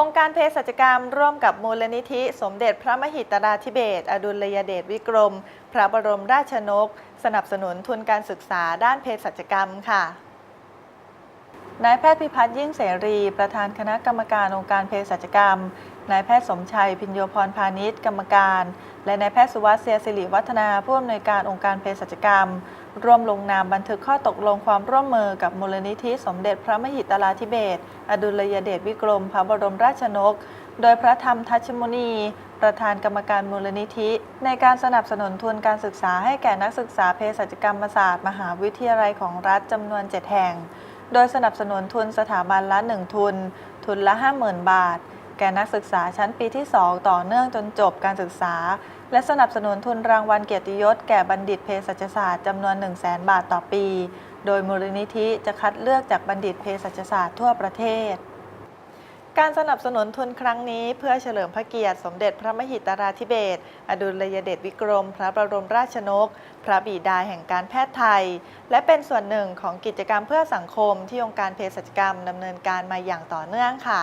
องค์การเภสัชกรรมร่วมกับมูลนิธิ สมเด็จพระมหิตราธิเบศอดุลยเดชวิกรม พระบรมราชนก สนับสนุนทุนการศึกษาด้านเภสัชกรรมค่ะ นายแพทย์พิพัฒน์ยิ่งเสรี ประธานคณะกรรมการองค์การเภสัชกรรม นายแพทย์สมชัย พิญโยพรพาณิชย์กรรมการ และนายแพทย์สุวัสดิ์เสียสิริวัฒนาผู้อำนวยการองค์การเภสัชกรรม ร่วมลงนามบันทึกข้อตกลงความร่วมมือกับมูลนิธิสมเด็จพระมหิตราธิเบศอดุลยเดชวิกรม พระบรมราชนก โดยพระธรรมทัชมุนี ประธานกรรมการมูลนิธิ ในการสนับสนุนทุนการศึกษาให้แก่นักศึกษาเภสัชกรรมศาสตร์ มหาวิทยาลัยของรัฐจำนวน 7 แห่ง โดยสนับสนุนทุนสถาบันละ 1 ทุน ทุนละ 50,000 บาท แก่นักศึกษาชั้นปีที่ 2 ต่อเนื่องจนจบการศึกษา และสนับสนุนทุนรางวัลเกียรติยศแก่บัณฑิตเภสัชศาสตร์จำนวน 1 0 0 0 0 0 บาทต่อปี โดยมูลนิธิจะคัดเลือกจากบัณฑิตเภสัชศาสตร์ทั่วประเทศ การสนับสนุนทุนครั้งนี้เพื่อเฉลิมพระเกียรติสมเด็จพระมหิตราธิเบศรอดุลยเดชวิกรม พระบรมราชนก พระบิดาแห่งการแพทย์ไทย และเป็นส่วนหนึ่งของกิจกรรมเพื่อสังคมที่องค์การเภสัชกรรมดำเนินการมาอย่างต่อเนื่องค่ะ